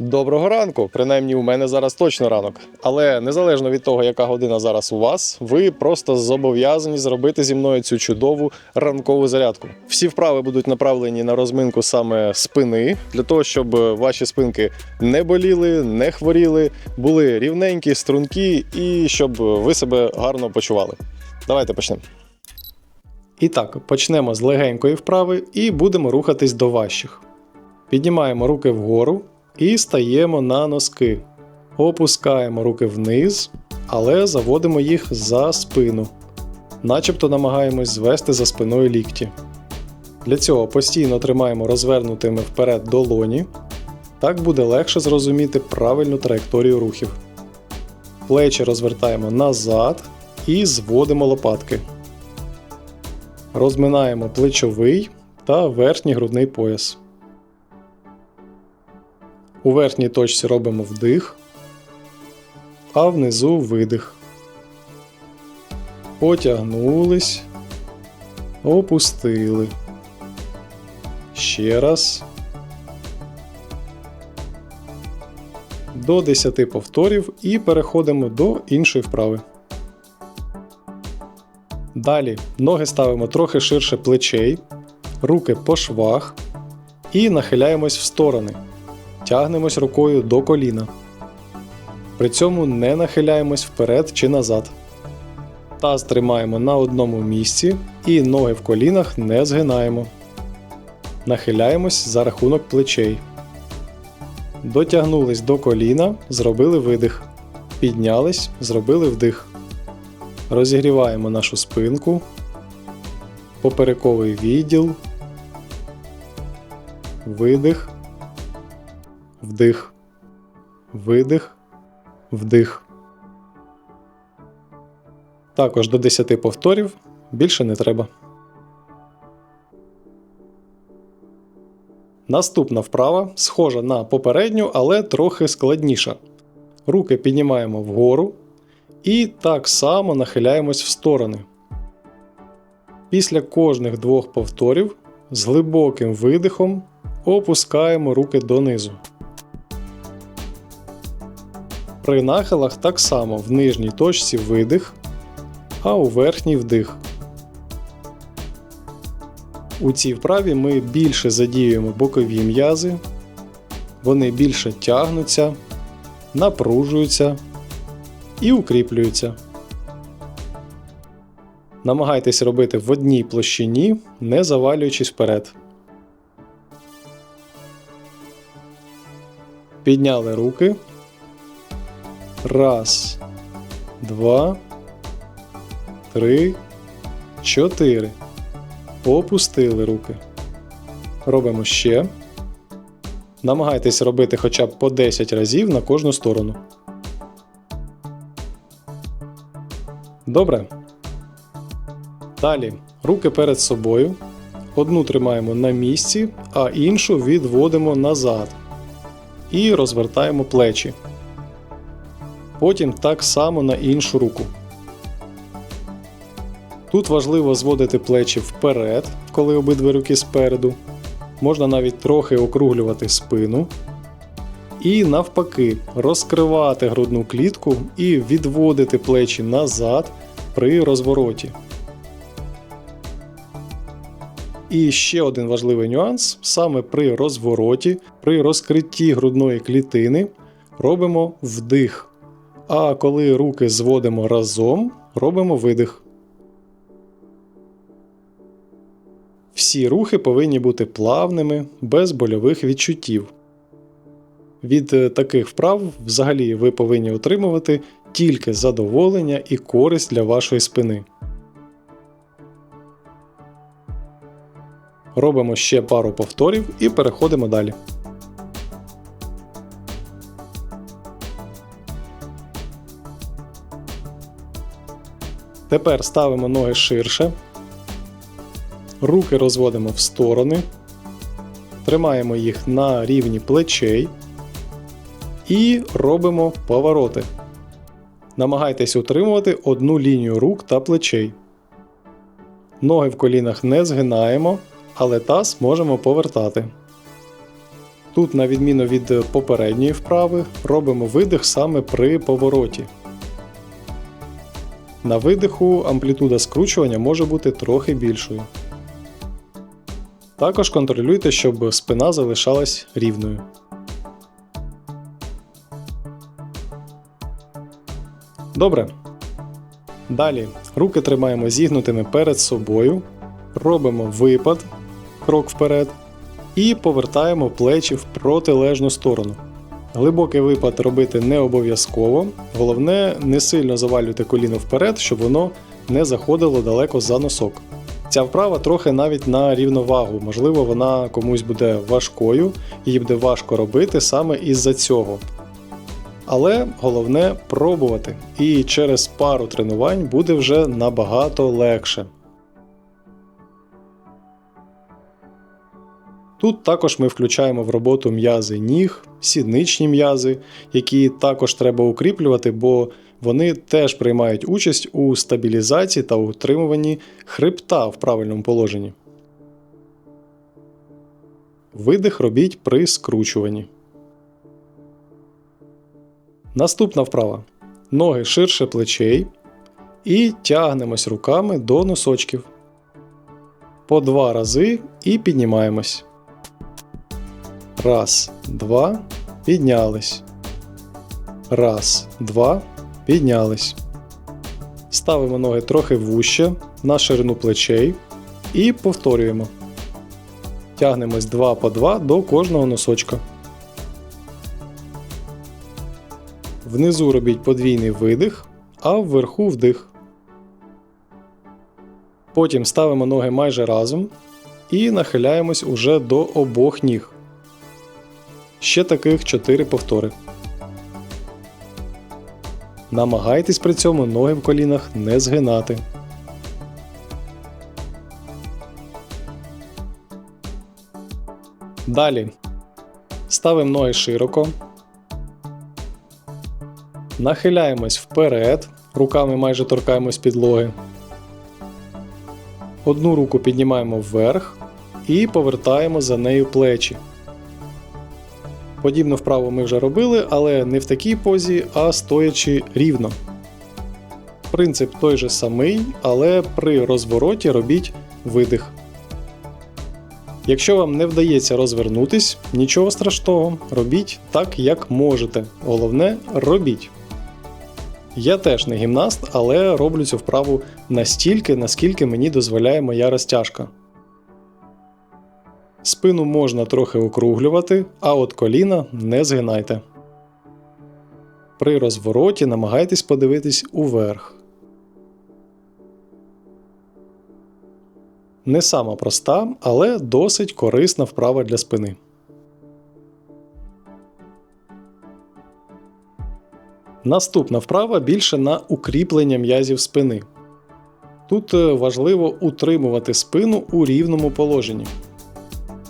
Доброго ранку, принаймні у мене зараз точно ранок. Але незалежно від того, яка година зараз у вас, ви просто зобов'язані зробити зі мною цю чудову ранкову зарядку. Всі вправи будуть направлені на розминку саме спини, для того, щоб ваші спинки не боліли, не хворіли, були рівненькі, стрункі і щоб ви себе гарно почували. Давайте почнемо. І так, почнемо з легенької вправи і будемо рухатись до важчих. Піднімаємо руки вгору і стаємо на носки. Опускаємо руки вниз, але заводимо їх за спину. Начебто намагаємось звести за спиною лікті. Для цього постійно тримаємо розвернутими вперед долоні. Так буде легше зрозуміти правильну траєкторію рухів. Плечі розвертаємо назад і зводимо лопатки. Розминаємо плечовий та верхній грудний пояс. У верхній точці робимо вдих, а внизу видих. Потягнулись, опустили. Ще раз. До 10 повторів і переходимо до іншої вправи. Далі ноги ставимо трохи ширше плечей, руки по швах і нахиляємось в сторони. Тягнемось рукою до коліна. При цьому не нахиляємось вперед чи назад. Таз тримаємо на одному місці і ноги в колінах не згинаємо. Нахиляємось за рахунок плечей. Дотягнулись до коліна, зробили видих. Піднялись, зробили вдих. Розігріваємо нашу спинку, поперековий відділ, видих, вдих, видих, вдих. Також до 10 повторів більше не треба. Наступна вправа схожа на попередню, але трохи складніша. Руки піднімаємо вгору і так само нахиляємось в сторони. Після кожних двох повторів з глибоким видихом опускаємо руки донизу. При нахилах так само в нижній точці видих, а у верхній вдих. У цій вправі ми більше задіюємо бокові м'язи, вони більше тягнуться, напружуються і укріплюються. Намагайтесь робити в одній площині, не завалюючись вперед. Підняли руки. Раз, два, три, чотири. Опустили руки. Робимо ще. Намагайтесь робити хоча б по 10 разів на кожну сторону. Добре. Далі руки перед собою. Одну тримаємо на місці, а іншу відводимо назад. І розвертаємо плечі. Потім так само на іншу руку. Тут важливо зводити плечі вперед, коли обидві руки спереду. Можна навіть трохи округлювати спину. І навпаки, розкривати грудну клітку і відводити плечі назад при розвороті. І ще один важливий нюанс: саме при розвороті, при розкритті грудної клітини робимо вдих. А коли руки зводимо разом, робимо видих. Всі рухи повинні бути плавними, без больових відчуттів. Від е, таких вправ взагалі ви повинні отримувати тільки задоволення і користь для вашої спини. Робимо ще пару повторів і переходимо далі. Тепер ставимо ноги ширше. Руки розводимо в сторони. Тримаємо їх на рівні плечей. І робимо повороти. Намагайтесь утримувати одну лінію рук та плечей. Ноги в колінах не згинаємо, але таз можемо повертати. Тут, на відміну від попередньої вправи, робимо видих саме при повороті. На видиху амплітуда скручування може бути трохи більшою. Також контролюйте, щоб спина залишалась рівною. Добре. Далі руки тримаємо зігнутими перед собою, робимо випад, крок вперед, і повертаємо плечі в протилежну сторону. Глибокий випад робити не обов'язково, головне не сильно завалюйте коліно вперед, щоб воно не заходило далеко за носок. Ця вправа трохи навіть на рівновагу, можливо, вона комусь буде важкою, її буде важко робити саме із-за цього. Але головне пробувати, і через пару тренувань буде вже набагато легше. Тут також ми включаємо в роботу м'язи ніг, сідничні м'язи, які також треба укріплювати, бо вони теж приймають участь у стабілізації та утримуванні хребта в правильному положенні. Видих робіть при скручуванні. Наступна вправа. Ноги ширше плечей. І тягнемось руками до носочків. По два рази і піднімаємось. Раз, два. Піднялись. Раз, два. Піднялись. Ставимо ноги трохи вуще на ширину плечей. І повторюємо. Тягнемось 2 по 2 до кожного носочка. Внизу робіть подвійний видих, а вверху вдих. Потім ставимо ноги майже разом і нахиляємось уже до обох ніг. Ще таких 4 повтори. Намагайтесь при цьому ноги в колінах не згинати. Далі ставимо ноги широко. Нахиляємось вперед, руками майже торкаємось підлоги. Одну руку піднімаємо вверх і повертаємо за нею плечі. Подібну вправу ми вже робили, але не в такій позі, а стоячи рівно. Принцип той же самий, але при розвороті робіть видих. Якщо вам не вдається розвернутись, нічого страшного, робіть так, як можете. Головне робіть. Я теж не гімнаст, але роблю цю вправу настільки, наскільки мені дозволяє моя розтяжка. Спину можна трохи округлювати, а от коліна не згинайте. При розвороті намагайтесь подивитись уверх. Не сама проста, але досить корисна вправа для спини. Наступна вправа більше на укріплення м'язів спини. Тут е, важливо утримувати спину у рівному положенні.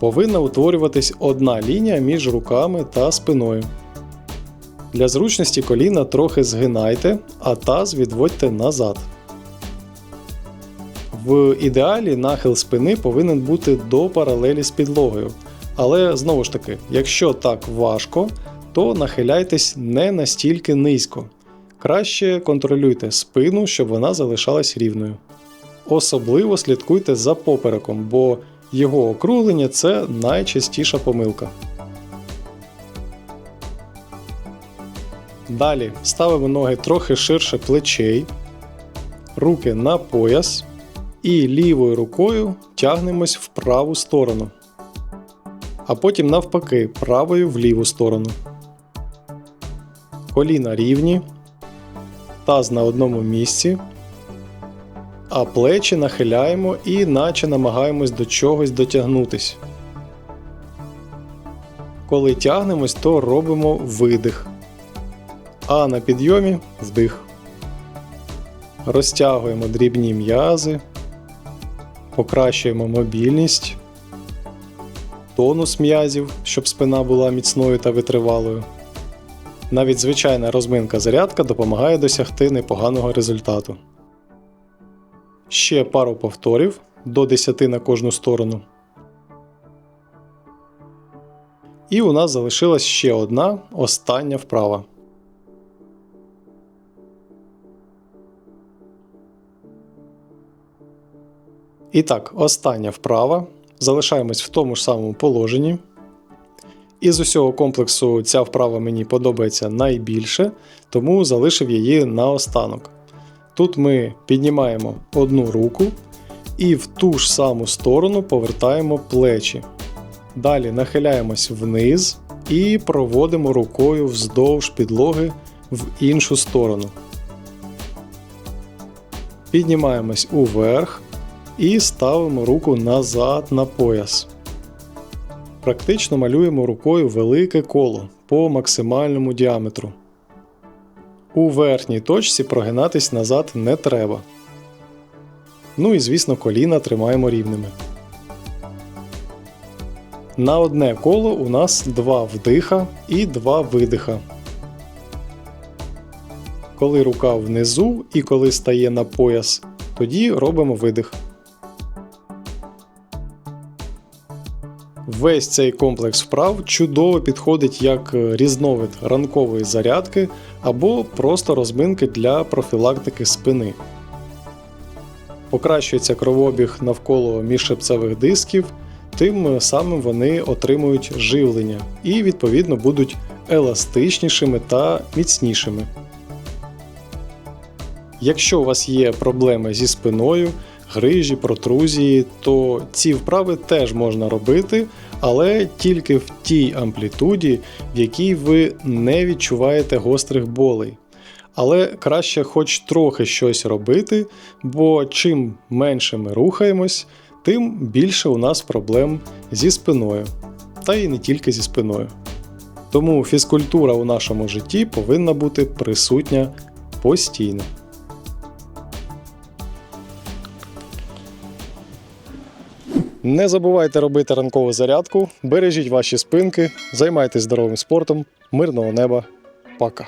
Повинна утворюватись одна лінія між руками та спиною. Для зручності коліна трохи згинайте, а таз відводьте назад. В ідеалі нахил спини повинен бути до паралелі з підлогою. Але знову ж таки, якщо так важко, то нахиляйтесь не настільки низько. Краще контролюйте спину, щоб вона залишалась рівною. Особливо слідкуйте за попереком, бо його округлення це найчастіша помилка. Далі ставимо ноги трохи ширше плечей, руки на пояс і лівою рукою тягнемось в праву сторону. А потім навпаки правою в ліву сторону. Коліна рівні, таз на одному місці, а плечі нахиляємо і наче намагаємось до чогось дотягнутись. Коли тягнемось, то робимо видих. А на підйомі вдих. Розтягуємо дрібні м'язи, покращуємо мобільність, тонус м'язів, щоб спина була міцною та витривалою. Навіть звичайна розминка зарядка допомагає досягти непоганого результату. Ще пару повторів до 10 на кожну сторону. І у нас залишилась ще одна остання вправа. І так, остання вправа. Залишаємось в тому ж самому положенні. Із усього комплексу ця вправа мені подобається найбільше, тому залишив її наостанок. Тут ми піднімаємо одну руку і в ту ж саму сторону повертаємо плечі. Далі нахиляємось вниз і проводимо рукою вздовж підлоги в іншу сторону. Піднімаємось уверх і ставимо руку назад на пояс. Практично малюємо рукою велике коло по максимальному діаметру. У верхній точці прогинатись назад не треба. Ну і звісно, коліна тримаємо рівними. На одне коло у нас два вдиха і два видиха. Коли рука внизу і коли стає на пояс, тоді робимо видих. Весь цей комплекс вправ чудово підходить як різновид ранкової зарядки або просто розминки для профілактики спини. Покращується кровообіг навколо міжшипцевих дисків, тим самим вони отримують живлення і, відповідно, будуть еластичнішими та міцнішими. Якщо у вас є проблеми зі спиною, грижі, протрузії, то ці вправи теж можна робити, але тільки в тій амплітуді, в якій ви не відчуваєте гострих болей. Але краще хоч трохи щось робити, бо чим менше ми рухаємось, тим більше у нас проблем зі спиною. Та і не тільки зі спиною. Тому фізкультура у нашому житті повинна бути присутня постійно. Не забувайте робити ранкову зарядку, бережіть ваші спинки, займайтесь здоровим спортом, мирного неба. Пока!